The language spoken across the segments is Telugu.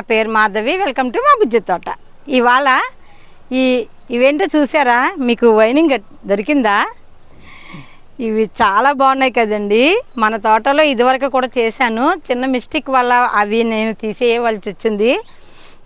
నా పేరు మాధవి వెల్కమ్ టు మా బుజ్జి తోట. ఇవాళ ఈ ఇవేంటో చూసారా? మీకు వైనింగ్ దొరికిందా? ఇవి చాలా బాగున్నాయి కదండి. మన తోటలో ఇదివరకు కూడా చేశాను. చిన్న మిస్టేక్ వల్ల అవి నేను తీసేయవలసి వచ్చింది.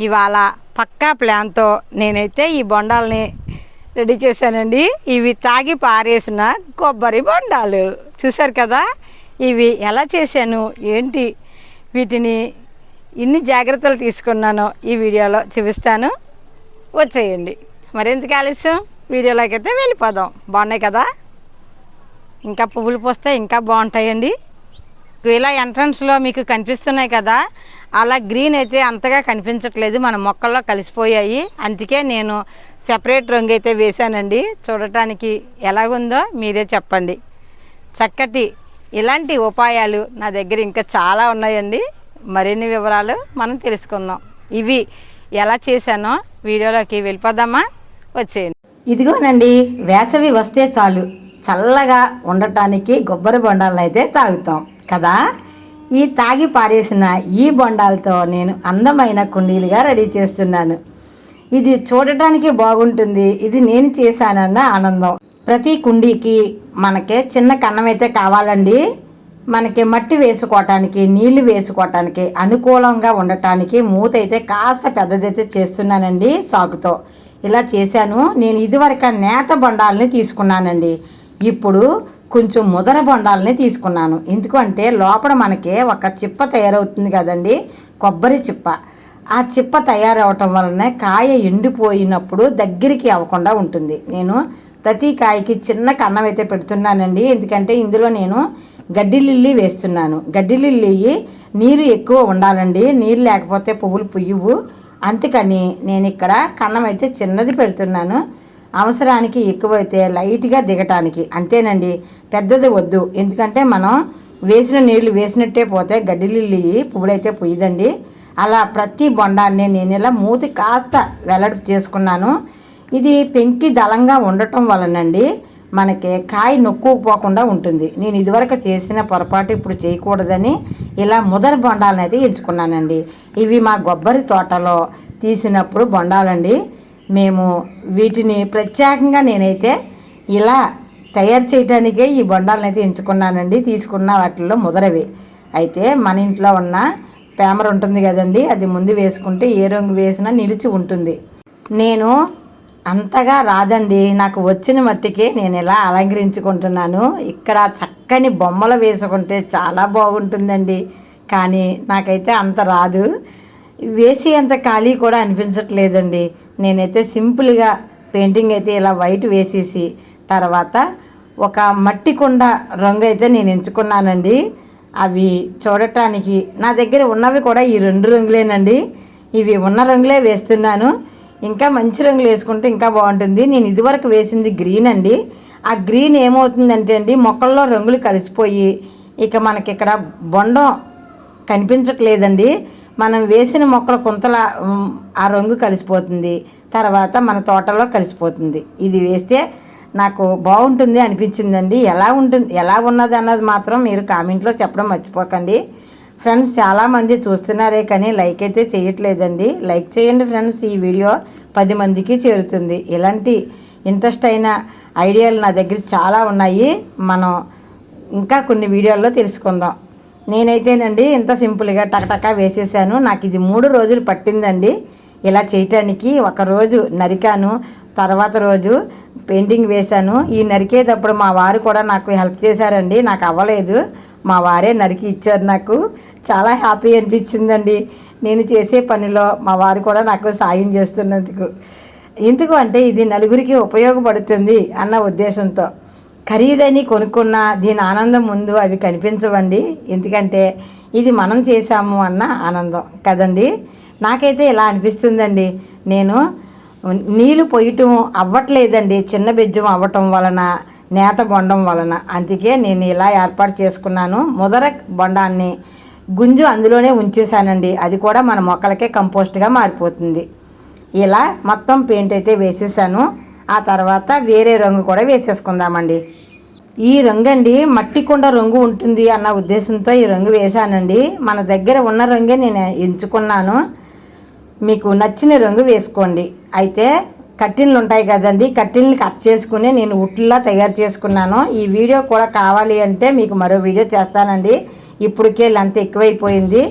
ఇవాళ పక్కా ప్లాన్తో నేనైతే ఈ బొండాలని రెడీ చేశానండి. ఇవి తాగి పారేసిన కొబ్బరి బొండాలు. చూశారు కదా? ఇవి ఎలా చేశాను? ఏంటి? వీటిని ఇన్ని జాగ్రత్తలు తీసుకున్నానో ఈ వీడియోలో చూపిస్తాను. వచ్చేయండి. మరెందుకు ఆలస్యం? వీడియోలోకి అయితే వెళ్ళిపోదాం. బాగున్నాయి కదా? ఇంకా పువ్వులు పోస్తే ఇంకా బాగుంటాయండి. ఇలా ఎంట్రన్స్లో మీకు కనిపిస్తున్నాయి కదా అలా గ్రీన్ అయితే అంతగా కనిపించట్లేదు. మన మొక్కల్లో కలిసిపోయాయి. అందుకే నేను సెపరేట్ రంగు అయితే వేశానండి. చూడటానికి ఎలాగుందో మీరే చెప్పండి. చక్కటి ఇలాంటి ఉపాయాలు నా దగ్గర ఇంకా చాలా ఉన్నాయండి. మరిన్ని వివరాలు మనం తెలుసుకుందాం. ఇవి ఎలా చేశానో వీడియోలోకి వెళ్ళిపోదామా? వచ్చేయండి. ఇదిగోనండి వేసవి వస్తే చాలు. చల్లగా ఉండటానికి కొబ్బరి బొండాలను అయితే తాగుతాం కదా? ఈ తాగి పారేసిన ఈ బొండాలతో నేను అందమైన కుండీలుగా రెడీ చేస్తున్నాను. ఇది చూడటానికి బాగుంటుంది ఇది నేను చేశానన్న ఆనందం. ప్రతి కుండీకి మనకి చిన్న కన్నం అయితే కావాలండి. మనకి మట్టి వేసుకోవటానికి నీళ్ళు వేసుకోవటానికి అనుకూలంగా ఉండటానికి మూత అయితే కాస్త పెద్దదైతే చేస్తున్నానండి సాగుతో ఇలా చేశాను. నేను ఇదివరకు నేత బొండాలని తీసుకున్నానండి. ఇప్పుడు కొంచెం ముదర బొండాలని తీసుకున్నాను. ఎందుకంటే లోపల మనకి ఒక చిప్ప తయారవుతుంది కదండి కొబ్బరి చిప్ప. ఆ చిప్ప తయారవటం వలన కాయ ఎండిపోయినప్పుడు దగ్గరికి అవ్వకుండా ఉంటుంది. నేను ప్రతి కాయకి చిన్న కన్నం అయితే పెడుతున్నానండి. ఎందుకంటే ఇందులో నేను గడ్డి లిల్లీ వేస్తున్నాను. గడ్డి లిల్లీ నీరు ఎక్కువ ఉండాలండి. నీరు లేకపోతే పువ్వులు పుయ్యవు. అందుకని నేను ఇక్కడ కన్నం అయితే చిన్నది పెడుతున్నాను. అవసరానికి ఎక్కువైతే లైట్గా దిగటానికి. అంతేనండి. పెద్దది వద్దు. ఎందుకంటే మనం వేసిన నీళ్ళు వేసినట్టే పోతే గడ్డిలిల్లి పువ్వులైతే పుయ్యదండి. అలా ప్రతి బొండాన్ని నేను ఇలా మూతి కాస్త వెల్లడి చేసుకున్నాను. ఇది పెంకి దళంగా ఉండటం వలనండి మనకి కాయ నొక్కుపోకుండా ఉంటుంది. నేను ఇదివరకు చేసిన పొరపాటు ఇప్పుడు చేయకూడదని ఇలా ముదర బొండాలనేది ఎంచుకున్నానండి. ఇవి మా కొబ్బరి తోటలో తీసినప్పుడు బొండాలండి. మేము వీటిని ప్రత్యేకంగా నేనైతే ఇలా తయారు చేయడానికే ఈ బొండాలను అయితే ఎంచుకున్నానండి. తీసుకున్న వాటిల్లో ముదరవి. అయితే మన ఇంట్లో ఉన్న పేమర్ ఉంటుంది కదండి అది ముందు వేసుకుంటే ఏ రంగు వేసినా నిలిచి ఉంటుంది. నేను అంతగా రాదండి. నాకు వచ్చిన మట్టికి నేను ఇలా అలంకరించుకుంటున్నాను. ఇక్కడ చక్కని బొమ్మలు వేసుకుంటే చాలా బాగుంటుందండి. కానీ నాకైతే అంత రాదు. వేసి అంత ఖాళీ కూడా అనిపించట్లేదండి. నేనైతే సింపుల్గా పెయింటింగ్ అయితే ఇలా వైట్ వేసేసి తర్వాత ఒక మట్టి కుండ రంగు అయితే నేను ఎంచుకున్నానండి. అవి చూడటానికి నా దగ్గర ఉన్నవి కూడా ఈ రెండు రంగులేనండి. ఇవి ఉన్న రంగులే వేస్తున్నాను. ఇంకా మంచి రంగులు వేసుకుంటే ఇంకా బాగుంటుంది. నేను ఇదివరకు వేసింది గ్రీన్ అండి. ఆ గ్రీన్ ఏమవుతుందంటే అండి మొక్కల్లో రంగులు కలిసిపోయి ఇక మనకి ఇక్కడ బొండం కనిపించట్లేదండి. మనం వేసిన మొక్కల కుంతల ఆ రంగు కలిసిపోతుంది. తర్వాత మన తోటలో కలిసిపోతుంది. ఇది వేస్తే నాకు బాగుంటుంది అనిపించిందండి. ఎలా ఉంటుంది ఎలా ఉన్నది అన్నది మాత్రం మీరు కామెంట్లో చెప్పడం మర్చిపోకండి. ఫ్రెండ్స్ చాలామంది చూస్తున్నారే కానీ లైక్ అయితే చేయట్లేదండి. లైక్ చేయండి ఫ్రెండ్స్ ఈ వీడియో పది మందికి చేరుతుంది. ఇలాంటి ఇంట్రెస్ట్ అయిన ఐడియాలు నా దగ్గర చాలా ఉన్నాయి. మనం ఇంకా కొన్ని వీడియోల్లో తెలుసుకుందాం. నేనైతేనండి ఇంత సింపుల్గా టకటకా వేసేసాను. నాకు ఇది మూడు రోజులు పట్టిందండి. ఇలా చేయటానికి ఒక రోజు నరికాను తర్వాత రోజు పెయింటింగ్ వేశాను. ఈ నరికేటప్పుడు మా వారు కూడా నాకు హెల్ప్ చేశారండి. నాకు అవ్వలేదు. మా వారే నరికి ఇచ్చారు నాకు. చాలా హ్యాపీ అనిపించిందండి. నేను చేసే పనిలో మా వారు కూడా నాకు సాయం చేస్తున్నందుకు. ఎందుకు అంటే ఇది నలుగురికి ఉపయోగపడుతుంది అన్న ఉద్దేశంతో. ఖరీదని కొనుక్కున్న దీని ఆనందం ముందు అవి కనిపించవండి. ఎందుకంటే ఇది మనం చేశాము అన్న ఆనందం. కదండి? నాకైతే ఇలా అనిపిస్తుందండి. నేను నీళ్ళు పొయ్యటం అవ్వట్లేదండి. చిన్న బెజ్జం అవ్వటం వలన నేత బొండం వలన. అందుకే నేను ఇలా ఏర్పాటు చేసుకున్నాను. మొదర బొండాన్ని గుంజు అందులోనే ఉంచేసానండి అది కూడా మన మొక్కలకే కంపోస్ట్గా మారిపోతుంది. ఇలా మొత్తం పెయింట్ అయితే వేసేసాను. ఆ తర్వాత వేరే రంగు కూడా వేసేసుకుందామండి. ఈ రంగు అండి మట్టి కుండ రంగు ఉంటుంది అన్న ఉద్దేశంతో ఈ రంగు వేశానండి. మన దగ్గర ఉన్న రంగే నేను ఎంచుకున్నాను. మీకు నచ్చిన రంగు వేసుకోండి. అయితే కట్టిన్లు ఉంటాయి కదండి కట్టిన్లు కట్ చేసుకుని నేను ఉట్లా తయారు చేసుకున్నాను. ఈ వీడియో కూడా కావాలి అంటే మీకు మరో వీడియో చేస్తానండి. ఇప్పటికే లెంత్ ఎక్కువైపోయింది.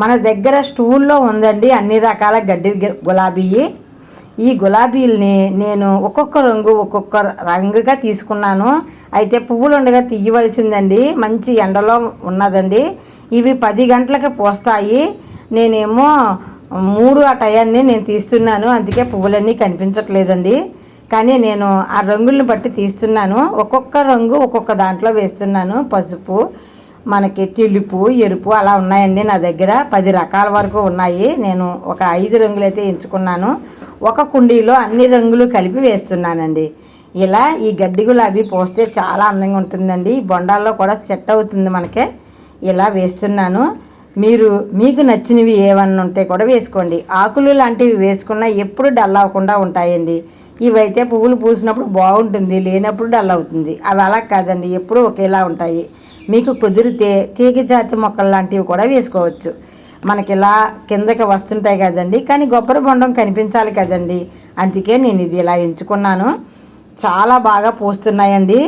మన దగ్గర స్టూల్లో ఉందండి అన్ని రకాల గడ్డి గులాబీ. ఈ గులాబీల్ని నేను ఒక్కొక్క రంగు ఒక్కొక్క రంగుగా తీసుకున్నాను. అయితే పువ్వులు ఉండగా తీయవలసిందండి. మంచి ఎండలో ఉన్నదండి. ఇవి పది గంటలకు పోస్తాయి. నేనేమో మూడు ఆ టయాన్ని నేను తీస్తున్నాను. అందుకే పువ్వులన్నీ కనిపించట్లేదండి. కానీ నేను ఆ రంగులను బట్టి తీస్తున్నాను. ఒక్కొక్క రంగు ఒక్కొక్క దాంట్లో వేస్తున్నాను. పసుపు. మనకి తెలుపు ఎరుపు అలా ఉన్నాయండి నా దగ్గర. పది రకాల వరకు ఉన్నాయి. నేను ఒక ఐదు రంగులు అయితే ఎంచుకున్నాను. ఒక కుండీలో అన్ని రంగులు కలిపి వేస్తున్నానండి. ఇలా ఈ గడ్డి గులాబీ పోస్తే చాలా అందంగా ఉంటుందండి. బొండాల్లో కూడా సెట్ అవుతుంది మనకే. ఇలా వేస్తున్నాను. మీరు మీకు నచ్చినవి ఏమన్నా ఉంటే కూడా వేసుకోండి. ఆకులు లాంటివి వేసుకున్నా ఎప్పుడు డల్ అవ్వకుండా ఉంటాయండి. ఇవైతే పువ్వులు పూసినప్పుడు బాగుంటుంది లేనప్పుడు డల్ అవుతుంది. అవి అలా కాదండి ఎప్పుడూ ఒకేలా ఉంటాయి. మీకు కుదిరితే తీగ జాతి మొక్కలు లాంటివి కూడా వేసుకోవచ్చు. మనకి ఇలా కిందకి వస్తుంటాయి కదండి కానీ గొప్పర బొండం కనిపించాలి కదండి. అందుకే నేను ఇది ఇలా ఎంచుకున్నాను. చాలా బాగా పూస్తున్నాయండి.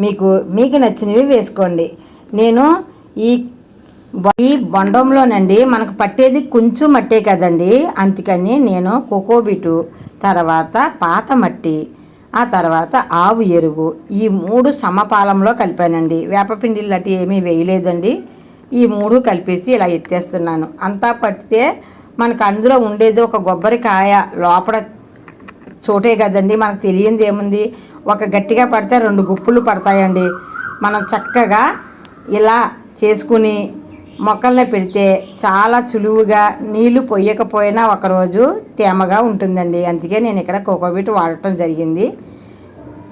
మీకు మీకు నచ్చినవి వేసుకోండి. నేను ఈ ఈ బొండంలోనండి మనకు పట్టేది కొంచెం మట్టే కదండి. అందుకని నేను కోకోబిటు తర్వాత పాత మట్టి ఆ తర్వాత ఆవు ఎరువు ఈ మూడు సమపాలంలో కలిపానండి. వేపపిండి లాంటి ఏమీ వేయలేదండి. ఈ మూడు కలిపేసి ఇలా ఎత్తేస్తున్నాను. అంతా పట్టితే మనకు అందులో ఉండేది ఒక కొబ్బరికాయ లోపల చోటే కదండి. మనకు తెలియంది ఏముంది? ఒక గట్టిగా పడితే రెండు గుప్పులు పడతాయండి. మనం చక్కగా ఇలా చేసుకుని మొక్కల్ని పెడితే చాలా చులువుగా నీళ్ళు పొయ్యకపోయినా ఒకరోజు తేమగా ఉంటుందండి. అందుకే నేను ఇక్కడ కోకోబీట్ వాడటం జరిగింది.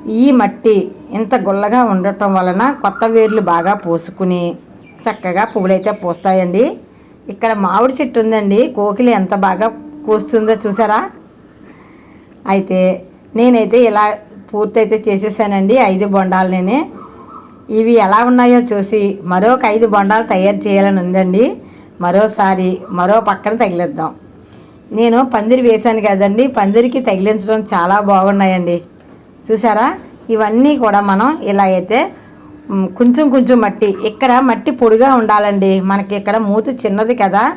ఈ మట్టి ఇంత గుల్లగా ఉండటం వలన కొత్త వేర్లు బాగా పోసుకుని చక్కగా పువ్వులైతే పూస్తాయండి. ఇక్కడ మామిడి చెట్టు ఉందండి. కోకిలి ఎంత బాగా కూస్తుందో చూసారా? అయితే నేనైతే ఇలా పూర్తయితే చేసేసానండి. ఐదు బొండాలు నేనే. ఇవి ఎలా ఉన్నాయో చూసి మరొక ఐదు బొండాలు తయారు చేయాలని ఉందండి. మరోసారి మరో పక్కన తగిలిద్దాం. నేను పందిరి వేశాను కదండి. పందిరికి తగిలించడం చాలా బాగున్నాయండి. చూసారా? ఇవన్నీ కూడా మనం ఇలా అయితే కొంచెం కొంచెం మట్టి ఇక్కడ మట్టి పొడిగా ఉండాలండి. మనకి ఇక్కడ మూత చిన్నది కదా.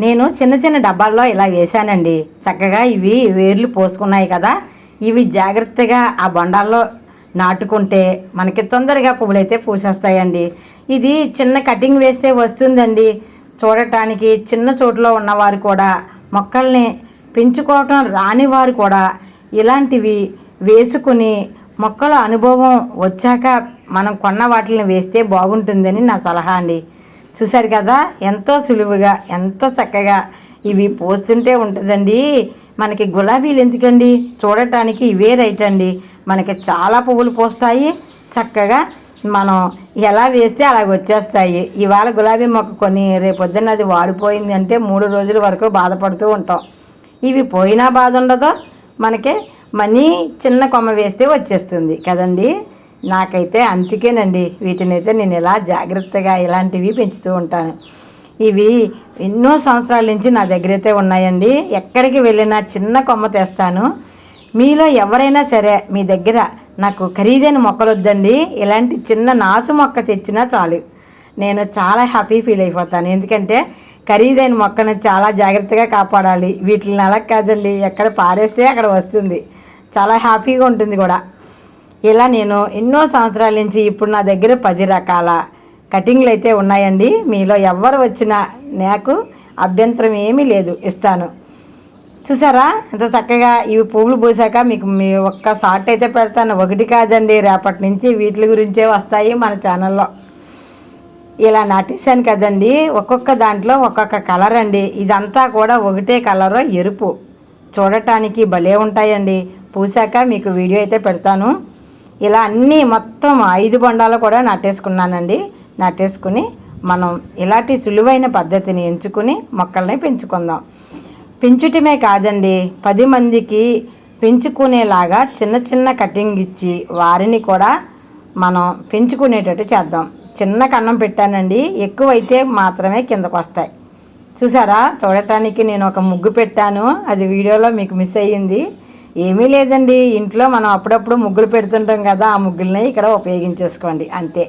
నేను చిన్న చిన్న డబ్బాల్లో ఇలా వేశానండి. చక్కగా ఇవి వేర్లు పోసుకున్నాయి కదా. ఇవి జాగ్రత్తగా ఆ బొండాల్లో నాటుకుంటే మనకి తొందరగా పువ్వులైతే పూసేస్తాయండి. ఇది చిన్న కటింగ్ వేస్తే వస్తుందండి. చూడటానికి చిన్న చోటులో ఉన్నవారు కూడా మొక్కల్ని పెంచుకోవటం రాని వారు కూడా ఇలాంటివి వేసుకుని మొక్కల అనుభవం వచ్చాక మనం కొన్న వాటిని వేస్తే బాగుంటుందని నా సలహా అండి. చూశారు కదా ఎంతో సులువుగా ఎంతో చక్కగా ఇవి పోస్తుంటే ఉంటుందండి. మనకి గులాబీలు ఎందుకండి? చూడటానికి ఇవే రైట్ అండి. మనకి చాలా పువ్వులు పూస్తాయి. చక్కగా మనం ఎలా వేస్తే అలా వచ్చేస్తాయి. ఇవాళ గులాబీ మొక్క కొన్ని రేపొద్దున అది వాడిపోయింది అంటే మూడు రోజుల వరకు బాధపడుతూ ఉంటాం. ఇవి పోయినా బాధ ఉండదు. మనకి మనీ చిన్న కొమ్మ వేస్తే వచ్చేస్తుంది కదండి. నాకైతే అందుకేనండి వీటిని అయితే నేను ఇలా జాగ్రత్తగా ఇలాంటివి పెంచుతూ ఉంటాను. ఇవి ఎన్నో సంవత్సరాల నుంచి నా దగ్గర అయితే ఉన్నాయండి. ఎక్కడికి వెళ్ళినా చిన్న కొమ్మ తెస్తాను. మీలో ఎవరైనా సరే మీ దగ్గర నాకు ఖరీదైన మొక్కలు వద్దండి ఇలాంటి చిన్న నాసు మొక్క తెచ్చినా చాలు. నేను చాలా హ్యాపీ ఫీల్ అయిపోతాను. ఎందుకంటే ఖరీదైన మొక్కను చాలా జాగ్రత్తగా కాపాడాలి. వీటిని అలా కాదండి. ఎక్కడ పారేస్తే అక్కడ వస్తుంది. చాలా హ్యాపీగా ఉంటుంది కూడా. ఇలా నేను ఎన్నో సంవత్సరాల నుంచి ఇప్పుడు నా దగ్గర పది రకాల కటింగ్లు అయితే ఉన్నాయండి. మీలో ఎవరు వచ్చినా నాకు అభ్యంతరం ఏమీ లేదు. ఇస్తాను. చూసారా? ఎంత చక్కగా ఇవి పువ్వులు పూసాక మీకు మీ ఒక్క షార్ట్ అయితే పెడతాను. ఒకటి కాదండి రేపటి నుంచి వీటి గురించే వస్తాయి మన ఛానల్లో. ఇలా నాటేశాను కదండి ఒక్కొక్క దాంట్లో ఒక్కొక్క కలర్ అండి. ఇదంతా కూడా ఒకటే కలరు ఎరుపు. చూడటానికి భలే ఉంటాయండి. పూసాక మీకు వీడియో అయితే పెడతాను. ఇలా అన్నీ మొత్తం ఐదు బొండాలు కూడా నాటేసుకున్నానండి. నాటేసుకుని మనం ఇలాంటి సులువైన పద్ధతిని ఎంచుకుని మొక్కల్ని పెంచుకుందాం. పెంచుటమే కాదండి. పది మందికి పెంచుకునేలాగా చిన్న చిన్న కటింగ్ ఇచ్చి వారిని కూడా మనం పెంచుకునేటట్టు చేద్దాం. చిన్న కన్నం పెట్టానండి. ఎక్కువైతే మాత్రమే కిందకు వస్తాయి చూసారా? చూడటానికి నేను ఒక ముగ్గు పెట్టాను. అది వీడియోలో మీకు మిస్ అయ్యింది. ఏమీ లేదండి. ఇంట్లో మనం అప్పుడప్పుడు ముగ్గులు పెడుతుంటాం కదా ఆ ముగ్గుల్ని ఇక్కడ ఉపయోగించేసుకోండి. అంతే.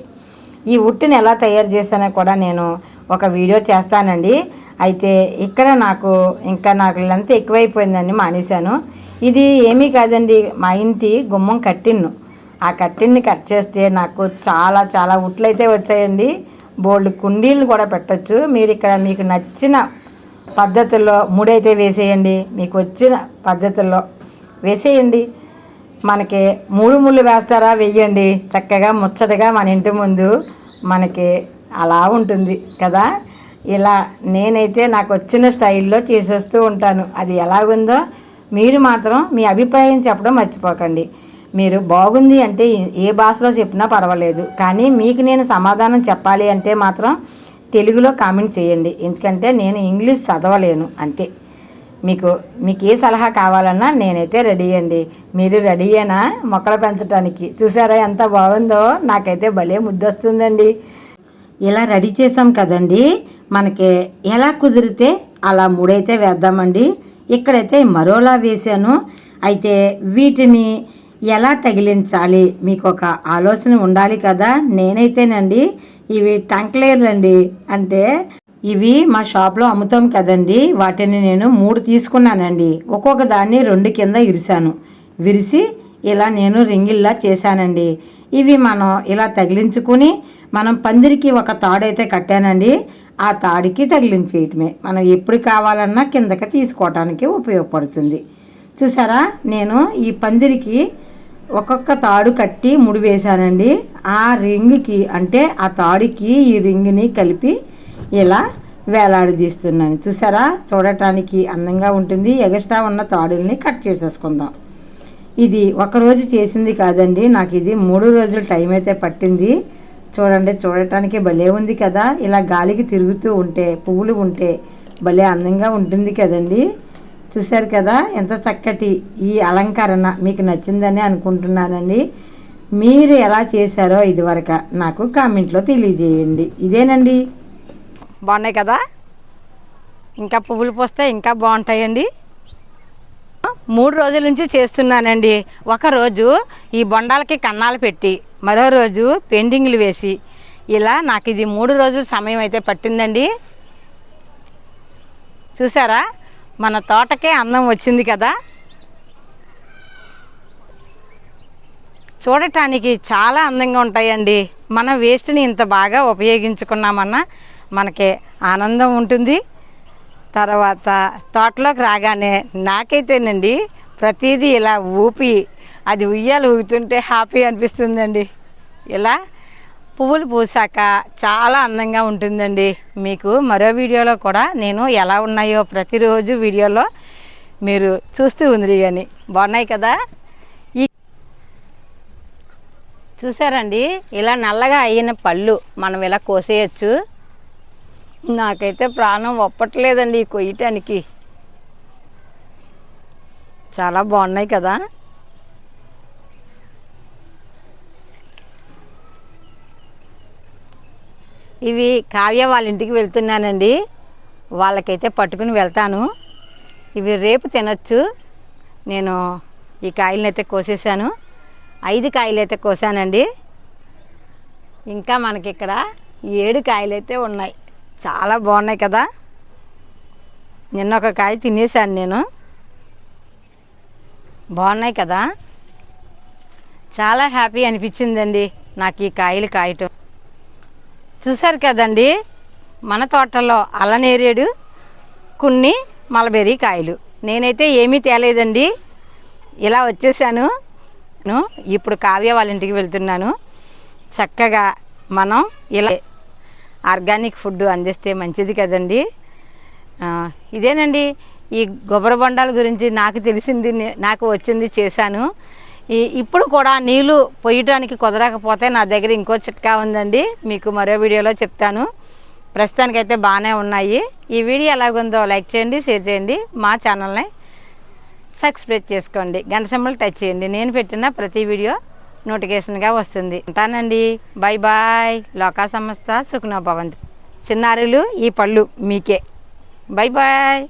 ఈ ఉట్టిని ఎలా తయారు చేశానో కూడా నేను ఒక వీడియో చేస్తానండి. అయితే ఇక్కడ నాకు ఇంకా నాకు లెంత్ ఎక్కువైపోయిందని మానేశాను. ఇది ఏమీ కాదండి మా ఇంటి గుమ్మం కట్టిన్ను. ఆ కట్టిన్ని కట్ చేస్తే నాకు చాలా చాలా ఉట్లయితే వచ్చాయండి. బోల్డ్ కుండీలు కూడా పెట్టచ్చు. మీరు ఇక్కడ మీకు నచ్చిన పద్ధతుల్లో ముడైతే వేసేయండి. మీకు వచ్చిన పద్ధతుల్లో వేసేయండి. మనకి మూడు ముళ్ళు వేస్తారా? వెయ్యండి. చక్కగా ముచ్చటగా మన ఇంటి ముందు మనకి అలా ఉంటుంది కదా. ఇలా నేనైతే నాకు వచ్చిన స్టైల్లో చేసేస్తూ ఉంటాను. అది ఎలాగుందో మీరు మాత్రం మీ అభిప్రాయం చెప్పడం మర్చిపోకండి. మీరు బాగుంది అంటే ఏ భాషలో చెప్పినా పర్వాలేదు. కానీ మీకు నేను సమాధానం చెప్పాలి అంటే మాత్రం తెలుగులో కామెంట్ చేయండి. ఎందుకంటే నేను ఇంగ్లీష్ చదవలేను. అంతే. మీకు మీకు ఏ సలహా కావాలన్నా నేనైతే రెడీ అండి. మీరు రెడీయేనా మొక్కలు పెంచడానికి చూసారా ఎంత బాగుందో? నాకైతే భలే ముద్దొస్తుందండి. ఇలా రెడీ చేసాం కదండి. మనకి ఎలా కుదిరితే అలా మూడైతే వేద్దామండి. ఇక్కడైతే మరోలా వేసాను అయితే వీటిని ఎలా తగిలించాలి మీకు ఒక ఆలోచన ఉండాలి కదా. నేనైతేనండి ఇవి టంక్లేర్లండి అంటే ఇవి మా షాప్లో అమ్ముతాం కదండి. వాటిని నేను మూడు తీసుకున్నానండి. ఒక్కొక్క దాన్ని రెండు కింద ఇరిసాను విరిసి ఇలా నేను రింగిల్లా చేశానండి. ఇవి మనం ఇలా తగిలించుకుని మనం పందిరికి ఒక తాడైతే కట్టానండి ఆ తాడికి తగిలించేయటమే. మనం ఎప్పుడు కావాలన్నా కిందకి తీసుకోవటానికి ఉపయోగపడుతుంది. చూసారా? నేను ఈ పందిరికి ఒక్కొక్క తాడు కట్టి ముడివేశానండి ఆ రింగ్కి అంటే ఆ తాడుకి ఈ రింగ్ని కలిపి ఇలా వేలాడదీస్తున్నాను. చూసారా? చూడటానికి అందంగా ఉంటుంది. ఎగస్ట్రా ఉన్న తాడుల్ని కట్ చేసేసుకుందాం. ఇది ఒకరోజు చేసింది కాదండి. నాకు ఇది మూడు రోజులు టైం అయితే పట్టింది. చూడండి చూడటానికి భలే ఉంది కదా. ఇలా గాలికి తిరుగుతూ ఉంటే పువ్వులు ఉంటే భలే అందంగా ఉంటుంది కదండి. చూశారు కదా ఎంత చక్కటి ఈ అలంకరణ మీకు నచ్చిందని అనుకుంటున్నానండి. మీరు ఎలా చేశారో ఇదివరకు నాకు కామెంట్లో తెలియజేయండి. ఇదేనండి. బాగున్నాయి కదా? ఇంకా పువ్వులు పోస్తే ఇంకా బాగుంటాయండి. మూడు రోజుల నుంచి చేస్తున్నానండి. ఒకరోజు ఈ బొండాలకి కన్నాలు పెట్టి మరో రోజు పెండింగ్లు వేసి. ఇలా నాకు ఇది మూడు రోజులు సమయం అయితే పట్టిందండి. చూసారా? మన తోటకే అందం వచ్చింది కదా? చూడటానికి చాలా అందంగా ఉంటాయండి. మన వేస్ట్ని ఇంత బాగా ఉపయోగించుకున్నామన్నా మనకి ఆనందం ఉంటుంది. తర్వాత తోటలోకి రాగానే నాకైతేనండి ప్రతిదీ ఇలా ఊపి అది ఉయ్యాలు ఊగుతుంటే హ్యాపీ అనిపిస్తుందండి. ఇలా పువ్వులు పూసాక చాలా అందంగా ఉంటుందండి. మీకు మరో వీడియోలో కూడా నేను ఎలా ఉన్నాయో ప్రతిరోజు వీడియోలో మీరు చూస్తూ ఉంది కానీ బాగున్నాయి కదా? ఈ చూసారండి? ఇలా నల్లగా అయిన పళ్ళు మనం ఇలా కోసేయచ్చు. నాకైతే ప్రాణం ఒప్పట్లేదండి ఈ కొయ్యటానికి. చాలా బాగున్నాయి కదా? ఇవి కావ్య వాళ్ళ ఇంటికి వెళ్తున్నానండి. వాళ్ళకైతే పట్టుకుని వెళ్తాను. ఇవి రేపు తినొచ్చు. నేను ఈ కాయలను అయితే కోసేసాను ఐదు కాయలు అయితే కోసానండి. ఇంకా మనకి ఇక్కడ ఏడు కాయలు అయితే ఉన్నాయి. చాలా బాగున్నాయి కదా. నిన్న ఒక కాయ తినేసాను నేను. బాగున్నాయి కదా. చాలా హ్యాపీ అనిపించిందండి నాకు ఈ కాయలు కాయటం. చూశారు కదండి? మన తోటలో అల్లనేరేడు కొన్ని మలబెర్రీ కాయలు. నేనైతే ఏమీ తేలేదండి. ఇలా వచ్చేసాను. ఇప్పుడు కావ్య వాళ్ళ ఇంటికి వెళ్తున్నాను. చక్కగా మనం ఇలా ఆర్గానిక్ ఫుడ్ అందిస్తే మంచిది కదండి. ఇదేనండి. ఈ గొబ్బర బొండాల గురించి నాకు తెలిసింది నాకు వచ్చింది చేశాను. ఈ ఇప్పుడు కూడా నీళ్ళు పొయ్యడానికి కుదరకపోతే నా దగ్గర ఇంకో చిట్కా ఉందండి. మీకు మరో వీడియోలో చెప్తాను. ప్రస్తుతానికైతే బాగానే ఉన్నాయి. ఈ వీడియో ఎలాగుందో లైక్ చేయండి షేర్ చేయండి మా ఛానల్ని సబ్స్క్రైబ్ చేసుకోండి. గంట సింబల్ టచ్ చేయండి. నేను పెట్టిన ప్రతి వీడియో నోటిఫికేషన్గా వస్తుంది. ఉంటానండి. Bye bye. లోకా సంస్థ సుఖనభవంత్. చిన్నారులు ఈ పళ్ళు మీకే. Bye bye.